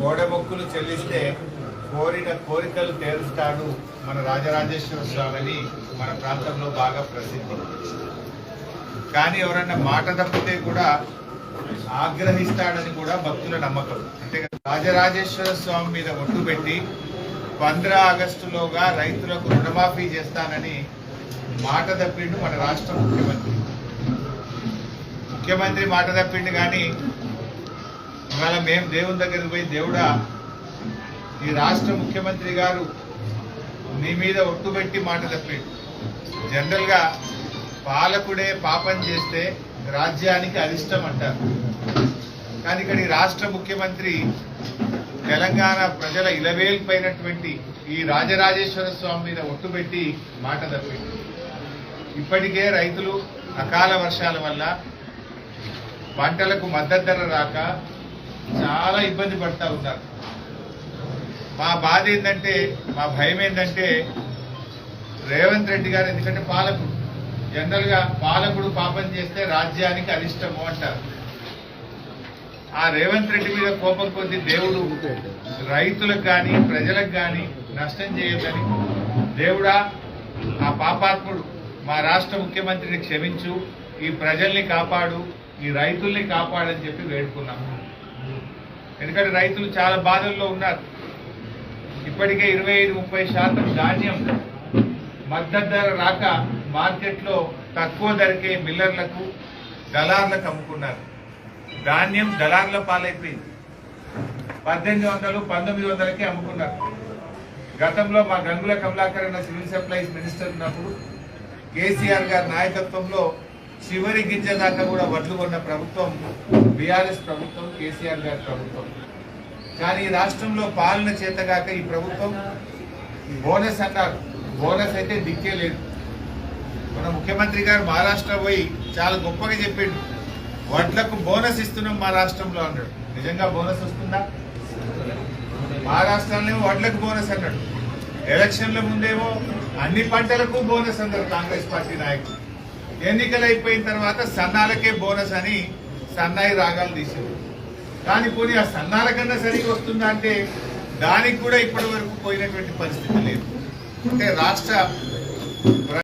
గోడబొక్కులు చెల్లిస్తే కోరిన కోరికలు తేరుస్తాడు మన రాజరాజేశ్వర స్వామిని మన ప్రాంతంలో బాగా ప్రసిద్ధి. కానీ ఎవరన్నా మాట తప్పితే కూడా ఆగ్రహిస్తాడని కూడా భక్తుల నమ్మకం. అంటే రాజరాజేశ్వర స్వామి మీద ఒట్టు పెట్టి పంద్రా ఆగస్టులోగా రైతులకు రుణమాఫీ చేస్తానని మాట తప్పిండు మన రాష్ట్ర ముఖ్యమంత్రి. ముఖ్యమంత్రి మాట తప్పిండు కానీ ఇవాళ మేము దేవుని దగ్గరికి పోయి దేవుడా ఈ రాష్ట్ర ముఖ్యమంత్రి గారు నీ మీద ఒట్టు పెట్టి మాట తప్పిండు. జనరల్గా పాలకుడే పాపం చేస్తే రాజ్యానికి అరిష్టం అంటారు. కానీ ఇక్కడ ఈ రాష్ట్ర ముఖ్యమంత్రి తెలంగాణ ప్రజల ఇలవేల్పోయినటువంటి ఈ రాజరాజేశ్వర స్వామి మీద ఒట్టు పెట్టి మాట తప్పిండు. ఇప్పటికే రైతులు అకాల వర్షాల వల్ల పంటలకు మద్దతు ధర రాక చాలా ఇబ్బంది పడతా ఉన్నారు. మా బాధ ఏంటంటే మా భయం ఏంటంటే రేవంత్ రెడ్డి గారు ఎందుకంటే పాలకుడు. జనరల్గా పాలకుడు పాపం చేస్తే రాజ్యానికి అరిష్టము అంటారు. ఆ రేవంత్ రెడ్డి మీద కోపం కొద్ది దేవుడు రైతులకు కానీ ప్రజలకు కానీ నష్టం చేయొద్దని దేవుడా ఆ పాపాత్ముడు మా రాష్ట్ర ముఖ్యమంత్రిని క్షమించు ఈ ప్రజల్ని కాపాడు ఈ రైతుల్ని కాపాడని చెప్పి వేడుకున్నాము. ఎందుకంటే రైతులు చాలా బాధల్లో ఉన్నారు. ఇప్పటికే ఇరవై ఐదు ముప్పై శాతం ధాన్యం మద్దతు ధర రాక మార్కెట్లో తక్కువ ధరకే మిల్లర్లకు దళార్లకు అమ్ముకున్నారు. ధాన్యం దళార్ల పాలైపోయింది. పద్దెనిమిది వందలు పంతొమ్మిది వందలకే అమ్ముకున్నారు. గతంలో మా Gangula Kamalakar civil supplies minister ఉన్నప్పుడు కేసీఆర్ గారి నాయకత్వంలో చివరి గింజ దాకా కూడా వడ్లు కొన్న ప్రభుత్వం బీఆర్ఎస్ ప్రభుత్వం కేసీఆర్ గారి ప్రభుత్వం. కానీ ఈ రాష్ట్రంలో పాలన చేతగాక ఈ ప్రభుత్వం బోనస్ అన్నారు బోనస్ అయితే దిక్కే లేదు. మన ముఖ్యమంత్రి గారు మహారాష్ట్ర పోయి చాలా గొప్పగా చెప్పిండు. వడ్లకు బోనస్ ఇస్తున్నాం మా రాష్ట్రంలో అన్నాడు. నిజంగా బోనస్ వస్తుందా? మహారాష్ట్రలో వడ్లకు బోనస్ అన్నాడు. ఎలక్షన్ల ముందేమో అన్ని పంటలకు బోనస్ అన్నారు కాంగ్రెస్ పార్టీ నాయకులు. ఎన్నికలు అయిపోయిన తర్వాత సన్నాలకే బోనస్ అని సన్నాయి రాగాలు తీసారు కానీ పోనీ ఆ సన్నాల కన్నా సరిగా వస్తుందా అంటే దానికి కూడా ఇప్పటి వరకు పోయినటువంటి పరిస్థితి లేదు. అంటే రాష్ట్ర